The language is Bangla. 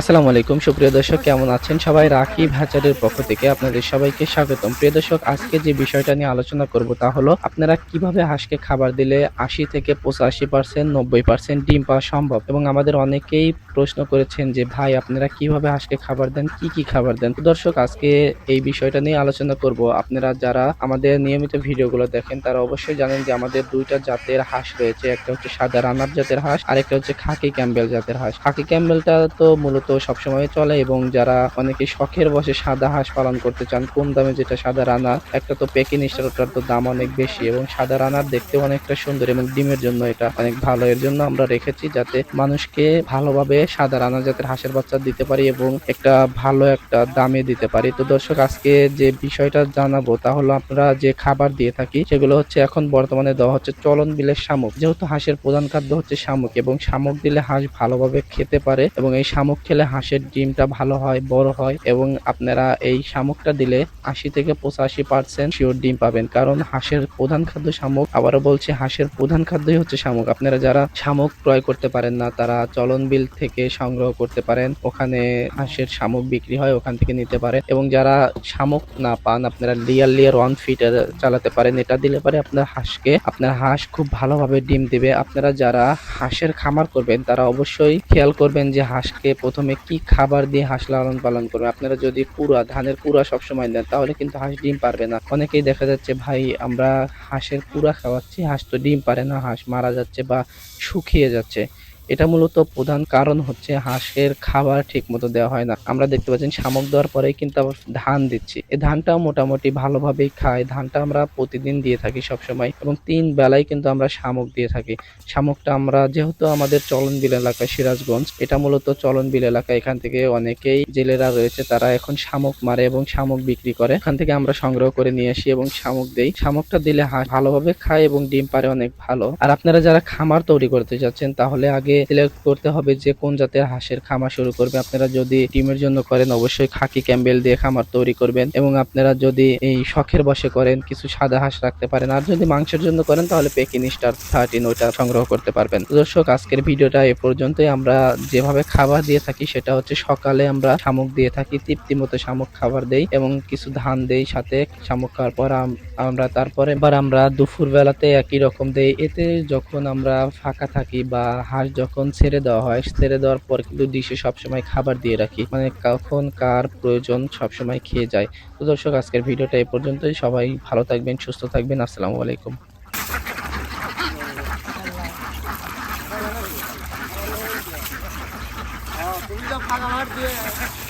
আসসালামু আলাইকুম, সুপ্রিয় দর্শক, কেমন আছেন সবাই? রাখি ভাচারের পক্ষ থেকে আপনাদের সবাইকে স্বাগতম। প্রিয় দর্শক, আজকে যে বিষয়টা নিয়ে আলোচনা করব তা হলো, আপনারা কীভাবে হাঁসকে খাবার দিলে আশি থেকে পঁচাশি পার্সেন্ট, নব্বই পার্সেন্ট ডিম পাওয়া সম্ভব? এবং আমাদের অনেকেই প্রশ্ন করেছেন যে, ভাই, আপনারা কীভাবে হাঁসকে খাবার দেন? কি কি খাবার দেন? দর্শক, আজকে এই বিষয়টা নিয়ে আলোচনা করব। আপনারা যারা আমাদের নিয়মিত ভিডিওগুলো দেখেন, তারা অবশ্যই জানেন যে, আমাদের দুইটা জাতের হাঁস রয়েছে। একটা হচ্ছে সাদা রানার জাতের হাঁস আর একটা হচ্ছে খাকি ক্যাম্বেল জাতের হাঁস। খাকি ক্যাম্বেলটা তো মূলত সবসময় চলে এবং যারা অনেকে শখের বসে সাদা হাঁস পালন করতে চান, কম দামে যেটা সাদা রানা, একটা তো পেকিন স্টার তো দাম অনেক বেশি এবং সাদা রানার দেখতে অনেকটা সুন্দর এবং ডিমের জন্য এটা অনেক ভালো। এর জন্য আমরা রেখেছি যাতে মানুষকে ভালোভাবে সাদা রানা জাতের হাঁসের বাচ্চা দিতে পারি এবং একটা ভালো একটা দামে দিতে পারি। তো দর্শক, আজকে যে বিষয়টা জানাব তা হলো আপনারা যে খাবার দিয়ে থাকি, সেগুলো হচ্ছে এখন বর্তমানে দেওয়া হচ্ছে চলন বিলের শামুক। যেহেতু হাঁসের প্রধান খাদ্য হচ্ছে শামুক এবং শামুক দিলে হাঁস ভালোভাবে খেতে পারে এবং এই শামুক খেলে হাঁসের ডিমটা ভালো হয়, বড় হয় এবং আপনারা এই শামুকটা দিলে আশি থেকে পঁচাশি পার্সেন্ট শিওর ডিম পাবেন। কারণ হাঁসের প্রধান খাদ্য শামুক। আবারও বলছি, হাঁসের প্রধান খাদ্যই হচ্ছে শামুক। আপনারা যারা শামুক ক্রয় করতে পারেন না, তারা চলন বিল থেকে সংগ্রহ করতে পারেন। ওখানে হাঁসের শামুক বিক্রি হয়, ওখান থেকে নিতে পারেন। এবং যারা শামুক না পান, আপনারা লিয়ার লিয়ার ওয়ান ফিটার চালাতে পারেন। এটা দিলে পারে আপনার হাঁসকে, আপনার হাঁস খুব ভালোভাবে ডিম দিবে। আপনারা যারা হাঁসের খামার করবেন, তারা অবশ্যই খেয়াল করবেন যে হাঁসকে প্রথমে কি খাবার দিয়ে হাঁস লালন পালন করবে? আপনারা যদি পুরা, ধানের পুরা সবসময় দেন, তাহলে কিন্তু হাঁস ডিম পারবে না। অনেকেই দেখা যাচ্ছে, ভাই, আমরা হাঁসের পুরা খাওয়াচ্ছি, হাঁস তো ডিম পারে না, হাঁস মারা যাচ্ছে বা শুকিয়ে যাচ্ছে। এটা মূলত প্রধান কারণ হচ্ছে হাঁসের খাবার ঠিক মতো দেওয়া হয় না। আমরা দেখতে পাচ্ছেন শামুক দেওয়ার পরেই কিন্তু আবার ধান দিচ্ছি। এই ধানটাও মোটামুটি ভালোভাবেই খায়। ধানটা আমরা প্রতিদিন দিয়ে থাকি সবসময় এবং তিন বেলায় কিন্তু আমরা শামুক দিয়ে থাকি। শামুকটা আমরা যেহেতু আমাদের চলন বিল এলাকা সিরাজগঞ্জ, এটা মূলত চলন বিল এলাকা। এখান থেকে অনেকেই জেলেরা রয়েছে, তারা এখন শামুক মারে এবং শামুক বিক্রি করে। এখান থেকে আমরা সংগ্রহ করে নিয়ে আসি এবং শামুক দেই। শামুকটা দিলে হাঁস ভালোভাবে খায় এবং ডিম পারে অনেক ভালো। আর আপনারা যারা খামার তৈরি করতে যাচ্ছেন, তাহলে আগে সিলেক্ট করতে হবে যে কোন জাতের হাঁসের খামার শুরু করবে। আপনারা যদি ডিমের জন্য করেন, অবশ্যই খাকি ক্যাম্বেল দিয়ে খামার তৈরি করবেন এবং আপনারা যদি এই শখের বসে করেন, কিছু সাদা হাঁস রাখতে পারেন। আর যদি মাংসের জন্য করেন, তাহলে পেকিন স্টার থার্টিন ওইটা সংগ্রহ করতে পারবেন। দর্শক, আজকের ভিডিওটা এ পর্যন্তই। আমরা যেভাবে খাবার দিয়ে থাকি, সেটা হচ্ছে সকালে আমরা শামুক দিয়ে থাকি, তৃপ্তি মতো শামুক খাবার দেই এবং কিছু ধান দেই সাথে। শামুক খাওয়ার পর আম- আমরা তারপরে এবার আমরা দুপুর বেলাতে একই রকম দেই। এতে যখন আমরা ফাঁকা থাকি বা হাঁস যখন ছেড়ে দেওয়া হয় ছেড়ে দেওয়ার পর কিন্তু ডিশে সবসময় খাবার দিয়ে রাখি মানে কখন কার প্রয়োজন সবসময় খেয়ে যায় তো দর্শক আজকের ভিডিওটা এই পর্যন্তই সবাই ভালো থাকবেন সুস্থ থাকবেন আসসালামু আলাইকুম তুমি তো ফাঁকা মার দিয়ে